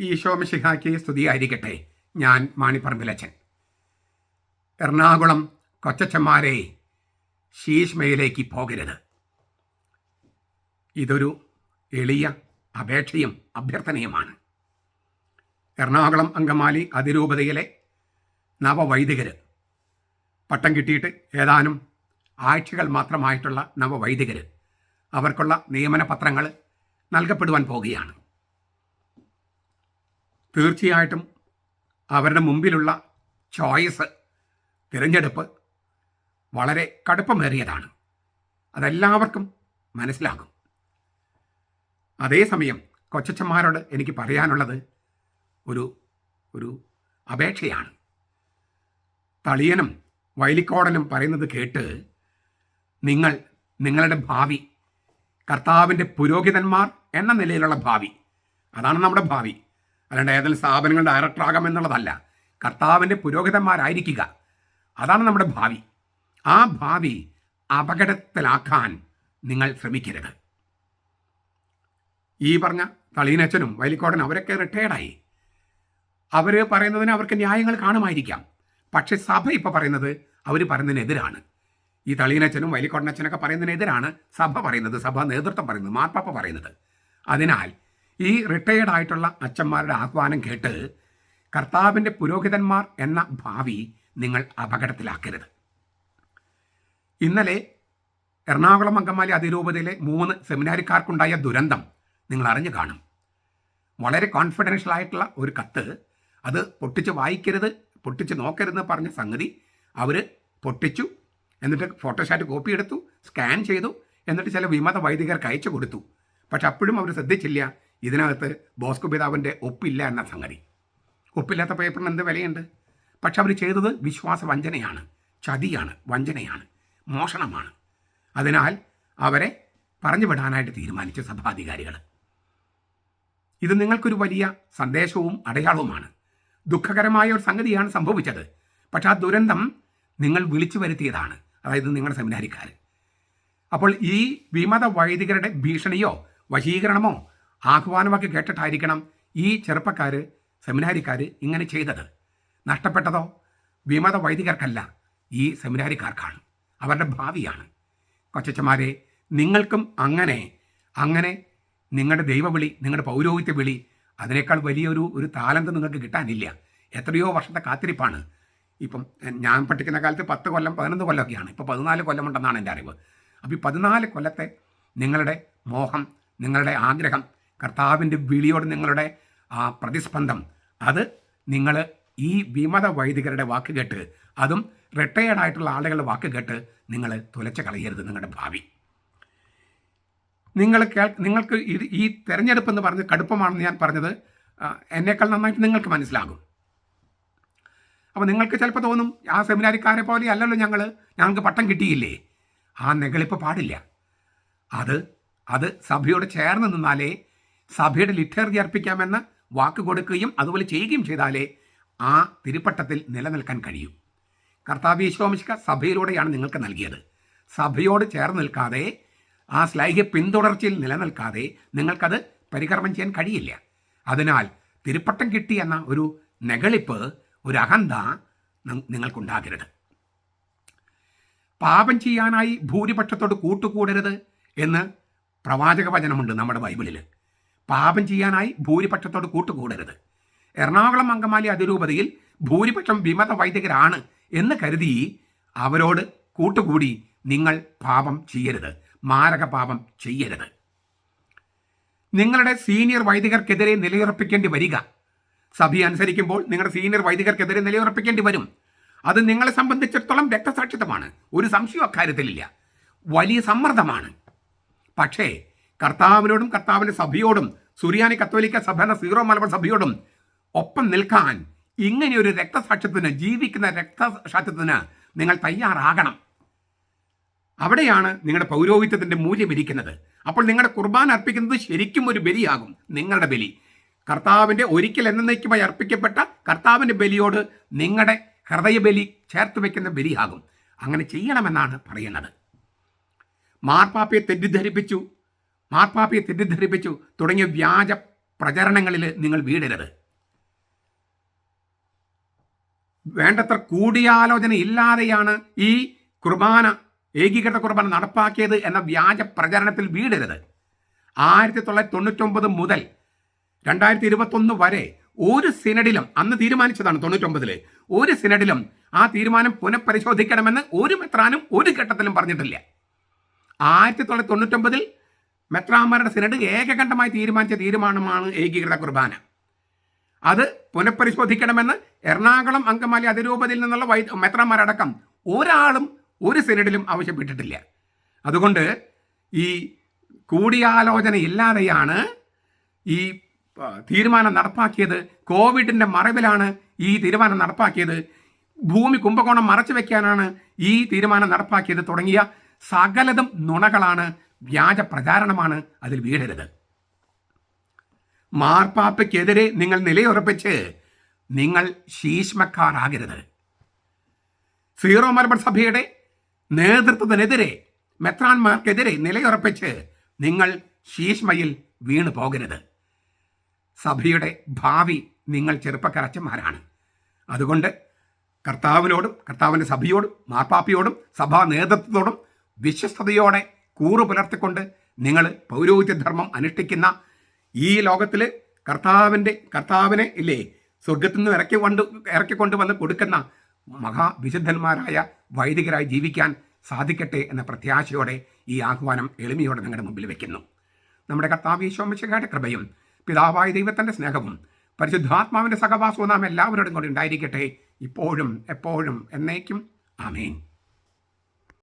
ഈശോമിശിഹാക്കി സ്തുതിയായിരിക്കട്ടെ. ഞാൻ മാണിപ്പറമ്പിലച്ചൻ എറണാകുളം കൊച്ചച്ചന്മാരെ ശീഷ്മയിലേക്ക് പോകരുത്. ഇതൊരു എളിയ അപേക്ഷയും അഭ്യർത്ഥനയുമാണ്. എറണാകുളം അങ്കമാലി അതിരൂപതയിലെ നവവൈദികർ. പട്ടം കിട്ടിയിട്ട് ഏതാനും ആഴ്ചകൾ മാത്രമായിട്ടുള്ള നവവൈദികർ. അവർക്കുള്ള നിയമന പത്രങ്ങൾ നൽകപ്പെടുവാൻ പോകുകയാണ് തീർച്ചയായിട്ടും അവരുടെ മുമ്പിലുള്ള ചോയ്സ് തിരഞ്ഞെടുപ്പ് വളരെ കടുപ്പമേറിയതാണ്. അതെല്ലാവർക്കും മനസ്സിലാകും. അതേസമയം കൊച്ചച്ചന്മാരോട് എനിക്ക് പറയാനുള്ളത് ഒരു ഒരു അപേക്ഷയാണ്. തളിയനും വൈലിക്കോടനും പറയുന്നത് കേട്ട് നിങ്ങൾ നിങ്ങളുടെ ഭാവി കർത്താവിന്റെ പുരോഹിതന്മാർ എന്ന നിലയിലുള്ള ഭാവി അതാണ് നമ്മുടെ ഭാവി. അല്ലാണ്ട് ഏതെങ്കിലും സ്ഥാപനങ്ങളുടെ ഡയറക്ടറാകാം എന്നുള്ളതല്ല. കർത്താവിന്റെ പുരോഹിതന്മാരായിരിക്കുക. അതാണ് നമ്മുടെ ഭാവി. ആ ഭാവി അപകടത്തിലാക്കാൻ നിങ്ങൾ ശ്രമിക്കരുത്. ഈ പറഞ്ഞ തളീനച്ചനും വൈലിക്കോടനും അവരൊക്കെ റിട്ടയർഡായി അവർ പറയുന്നതിന് അവർക്ക് ന്യായങ്ങൾ കാണുമായിരിക്കാം. പക്ഷെ സഭ ഇപ്പോൾ പറയുന്നത് അവർ പറയുന്നതിനെതിരാണ്. ഈ തളീനച്ചനും വൈലിക്കോടനച്ചനൊക്കെ പറയുന്നതിനെതിരാണ് സഭ പറയുന്നത്. സഭ നേതൃത്വം പറയുന്നത്. മാർപ്പാപ്പ പറയുന്നത്. അതിനാൽ ഈ റിട്ടയേർഡ് ആയിട്ടുള്ള അച്ഛന്മാരുടെ ആഹ്വാനം കേട്ട് കർത്താവിന്റെ പുരോഹിതന്മാർ എന്ന ഭാവി നിങ്ങൾ അപകടത്തിലാക്കരുത്. ഇന്നലെ എറണാകുളം അങ്കമാലി അതിരൂപതയിലെ മൂന്ന് സെമിനാരിക്കാർക്കുണ്ടായ ദുരന്തം നിങ്ങൾ അറിഞ്ഞു കാണും. വളരെ കോൺഫിഡൻഷ്യൽ ആയിട്ടുള്ള ഒരു കത്ത്. അത് പൊട്ടിച്ച് വായിക്കരുത് പൊട്ടിച്ച് നോക്കരുതെന്ന് പറഞ്ഞ സംഗതി അവർ പൊട്ടിച്ചു എന്നിട്ട് ഫോട്ടോഷാറ്റ് കോപ്പി എടുത്തു സ്കാൻ ചെയ്തു എന്നിട്ട് ചില വിമത വൈദികർക്ക് അയച്ചു കൊടുത്തു. പക്ഷെ അപ്പോഴും അവർ ശ്രദ്ധിച്ചില്ല ഇതിനകത്ത് ബോസ്കോ പിതാവിന്റെ ഒപ്പില്ല എന്ന സംഗതി. ഒപ്പില്ലാത്ത പേപ്പറിന് എന്ത് വിലയുണ്ട്? പക്ഷെ അവർ ചെയ്തത് വിശ്വാസ വഞ്ചനയാണ് ചതിയാണ് വഞ്ചനയാണ് മോഷണമാണ്. അതിനാൽ അവരെ പറഞ്ഞു വിടാനായിട്ട് തീരുമാനിച്ചു സഭാധികാരികൾ. ഇത് നിങ്ങൾക്കൊരു വലിയ സന്ദേശവും അടയാളവുമാണ്. ദുഃഖകരമായ ഒരു സംഗതിയാണ് സംഭവിച്ചത്. പക്ഷെ ആ ദുരന്തം നിങ്ങൾ വിളിച്ചു വരുത്തിയതാണ്. അതായത് നിങ്ങളുടെ സെമിനാരിക്കാർ അപ്പോൾ ഈ വിമത വൈദികരുടെ ഭീഷണിയോ വശീകരണമോ ആഹ്വാനമൊക്കെ കേട്ടിട്ടായിരിക്കണം ഈ ചെറുപ്പക്കാർ സെമിനാരിക്കാർ ഇങ്ങനെ ചെയ്തത്. നഷ്ടപ്പെട്ടതോ? വിമത വൈദികർക്കല്ല ഈ സെമിനാരിക്കാർക്കാണ്. അവരുടെ ഭാവിയാണ്. കൊച്ചച്ചമാരെ നിങ്ങൾക്കും അങ്ങനെ അങ്ങനെ നിങ്ങളുടെ ദൈവവിളി നിങ്ങളുടെ പൗരോഹിത്യ വിളി അതിനേക്കാൾ വലിയൊരു ഒരു താലന്ത് നിങ്ങൾക്ക് കിട്ടാനില്ല. എത്രയോ വർഷത്തെ കാത്തിരിപ്പാണ്. ഇപ്പം ഞാൻ പഠിക്കുന്ന കാലത്ത് പത്ത് കൊല്ലം പതിനൊന്ന് കൊല്ലമൊക്കെയാണ്. ഇപ്പോൾ പതിനാല് കൊല്ലമുണ്ടെന്നാണ് എന്റെ അറിവ്. അപ്പോൾ ഈ പതിനാല് കൊല്ലത്തെ നിങ്ങളുടെ മോഹം നിങ്ങളുടെ ആഗ്രഹം കർത്താവിന്റെ വിളിയോട് നിങ്ങളുടെ ആ പ്രതിസ്പന്ദം. അത് നിങ്ങൾ ഈ വിമത വൈദികരുടെ വാക്ക് കേട്ട് അതും റിട്ടയേർഡ് ആയിട്ടുള്ള ആളുകളുടെ വാക്ക് കേട്ട് നിങ്ങൾ തുലച്ച് കളയരുത് നിങ്ങളുടെ ഭാവി. നിങ്ങൾ കേൾ നിങ്ങൾക്ക് ഇത് ഈ തെരഞ്ഞെടുപ്പ് എന്ന് പറഞ്ഞ് കടുപ്പമാണെന്ന് ഞാൻ പറഞ്ഞത് എന്നേക്കാൾ നന്നായിട്ട് നിങ്ങൾക്ക് മനസ്സിലാകും. അപ്പോൾ നിങ്ങൾക്ക് ചിലപ്പോൾ തോന്നും ആ സെമിനാരിക്കാരെ പോലെ അല്ലല്ലോ ഞങ്ങൾ ഞങ്ങൾക്ക് പട്ടം കിട്ടിയില്ലേ? ആ നെകളിപ്പ് പാടില്ല. അത് അത് സഭയോട് ചേർന്ന് നിന്നാലേ സഭയുടെ ലിറ്റേറി അർപ്പിക്കാമെന്ന് വാക്ക് കൊടുക്കുകയും അതുപോലെ ചെയ്യുകയും ചെയ്താലേ ആ തിരുപ്പട്ടത്തിൽ നിലനിൽക്കാൻ കഴിയൂ. കർത്താവ് ഈശോമിഷ്ക സഭയിലൂടെയാണ് നിങ്ങൾക്ക് നൽകിയത്. സഭയോട് ചേർന്ന് നിൽക്കാതെ ആ സ്ലൈഹ്യ പിന്തുടർച്ചയിൽ നിലനിൽക്കാതെ നിങ്ങൾക്കത് പരികർമ്മം ചെയ്യാൻ കഴിയില്ല. അതിനാൽ തിരുപ്പട്ടം കിട്ടി എന്ന ഒരു നെകളിപ്പ് ഒരു അഹന്ത നിങ്ങൾക്കുണ്ടാകരുത്. പാപം ചെയ്യാനായി ഭൂരിപക്ഷത്തോട് കൂട്ടുകൂടരുത് എന്ന് പ്രവാചക വചനമുണ്ട് നമ്മുടെ ബൈബിളിൽ പാപം ചെയ്യാനായി ഭൂരിപക്ഷത്തോട് കൂട്ടുകൂടരുത്. എറണാകുളം അങ്കമാലി അതിരൂപതയിൽ ഭൂരിപക്ഷം വിമത വൈദികരാണ് എന്ന് കരുതി അവരോട് കൂട്ടുകൂടി നിങ്ങൾ പാപം ചെയ്യരുത്. മാരക പാപം ചെയ്യരുത്. നിങ്ങളുടെ സീനിയർ വൈദികർക്കെതിരെ നിലയുറപ്പിക്കേണ്ടി വരിക. സഭ അനുസരിക്കുമ്പോൾ നിങ്ങളുടെ സീനിയർ വൈദികർക്കെതിരെ നിലയുറപ്പിക്കേണ്ടി വരും. അത് നിങ്ങളെ സംബന്ധിച്ചിടത്തോളം രക്തസാക്ഷിത്വമാണ്. ഒരു സംശയം അക്കാര്യത്തിലില്ല. വലിയ സമ്മർദ്ദമാണ്. പക്ഷേ കർത്താവിനോടും കർത്താവിന്റെ സഭയോടും സുറിയാനി കത്തോലിക്ക സഭയുടെ സീറോ മലബാർ സഭയോടും ഒപ്പം നിൽക്കാൻ ഇങ്ങനെയൊരു രക്തസാക്ഷ്യത്തിന് ജീവിക്കുന്ന രക്തസാക്ഷ്യത്തിന് നിങ്ങൾ തയ്യാറാകണം. അവിടെയാണ് നിങ്ങളുടെ പൗരോഹിത്യത്തിന്റെ മൂല്യം ഇരിക്കുന്നത്. അപ്പോൾ നിങ്ങളുടെ കുർബാന അർപ്പിക്കുന്നത് ശരിക്കും ഒരു ബലിയാകും നിങ്ങളുടെ ബലി. കർത്താവിന്റെ ഒരിക്കൽ എന്നേക്കുമായി അർപ്പിക്കപ്പെട്ട കർത്താവിന്റെ ബലിയോട് നിങ്ങളുടെ ഹൃദയബലി ചേർത്ത് വെക്കുന്ന ബലിയാകും. അങ്ങനെ ചെയ്യണമെന്നാണ് പറയുന്നത്. മാർപ്പാപ്പയെ തെറ്റിദ്ധരിപ്പിച്ചു. മാർപ്പാപ്പയെ തെറ്റിദ്ധരിപ്പിച്ചു തുടങ്ങിയ വ്യാജ പ്രചരണങ്ങളിൽ നിങ്ങൾ വീടരുത്. വേണ്ടത്ര കൂടിയാലോചന ഇല്ലാതെയാണ് ഈ കുർബാന ഏകീകൃത കുർബാന നടപ്പാക്കിയത് എന്ന വ്യാജ പ്രചരണത്തിൽ വീടരുത്. ആയിരത്തി തൊള്ളായിരത്തി മുതൽ രണ്ടായിരത്തി ഇരുപത്തൊന്ന് വരെ ഒരു സിനഡിലും അന്ന് തീരുമാനിച്ചതാണ് തൊണ്ണൂറ്റൊമ്പതിൽ ഒരു സിനഡിലും ആ തീരുമാനം പുനഃപരിശോധിക്കണമെന്ന് ഒരു മെത്രാനും ഒരു ഘട്ടത്തിലും പറഞ്ഞിട്ടില്ല. ആയിരത്തി തൊള്ളായിരത്തി തൊണ്ണൂറ്റൊമ്പതിൽ മെത്രാന്മാരുടെ സിനഡ് ഏകകണ്ഠമായി തീരുമാനിച്ച തീരുമാനമാണ് ഏകീകൃത കുർബാന. അത് പുനഃപരിശോധിക്കണമെന്ന് എറണാകുളം അങ്കമാലി അതിരൂപതയിൽ നിന്നുള്ള വൈ മെത്രാന്മാരടക്കം ഒരാളും ഒരു സിനഡിലും ആവശ്യപ്പെട്ടിട്ടില്ല. അതുകൊണ്ട് ഈ കൂടിയാലോചന ഇല്ലാതെയാണ് ഈ തീരുമാനം നടപ്പാക്കിയത്. കോവിഡിന്റെ മറവിലാണ് ഈ തീരുമാനം നടപ്പാക്കിയത്. ഭൂമി കുംഭകോണം മറച്ചു വയ്ക്കാനാണ് ഈ തീരുമാനം നടപ്പാക്കിയത് തുടങ്ങിയ സകലതും നുണകളാണ് വ്യാജ പ്രചാരണമാണ് അതിൽ വീഴരുത് മാർപ്പാപ്പയ്ക്കെതിരെ നിങ്ങൾ നിലയുറപ്പിച്ച് നിങ്ങൾ ശീഷ്മക്കാരാകരുത്. സീറോ മലബാർ സഭയുടെ നേതൃത്വത്തിനെതിരെ മെത്രാൻമാർക്കെതിരെ നിലയുറപ്പിച്ച് നിങ്ങൾ ശീഷ്മയിൽ വീണു പോകരുത്. സഭയുടെ ഭാവി നിങ്ങൾ ചെറുപ്പക്കരച്ചന്മാരാണ്. അതുകൊണ്ട് കർത്താവിനോടും കർത്താവിന്റെ സഭയോടും മാർപ്പാപ്പയോടും സഭാ നേതൃത്വത്തോടും വിശ്വസ്തയോടെ കൂറു പുലർത്തിക്കൊണ്ട് നിങ്ങൾ പൗരോഹിത്യധർമ്മം അനുഷ്ഠിക്കുന്ന ഈ ലോകത്തിൽ കർത്താവിന്റെ കർത്താവിനെ ഇല്ലേ സ്വർഗത്തിൽ നിന്ന് ഇറക്കി കൊണ്ട് ഇറക്കിക്കൊണ്ട് വന്ന് കൊടുക്കുന്ന മഹാവിശുദ്ധന്മാരായ വൈദികരായി ജീവിക്കാൻ സാധിക്കട്ടെ എന്ന പ്രത്യാശയോടെ ഈ ആഹ്വാനം എളിമയോടെ നിങ്ങളുടെ മുമ്പിൽ വെക്കുന്നു. നമ്മുടെ കർത്താവ് ഈശോമിശയുടെ കൃപയും പിതാവായ ദൈവത്തിന്റെ സ്നേഹവും പരിശുദ്ധാത്മാവിന്റെ സഹവാസവും നാം എല്ലാവരോടും കൂടി ഉണ്ടായിരിക്കട്ടെ. ഇപ്പോഴും എപ്പോഴും എന്നേക്കും. ആമേൻ.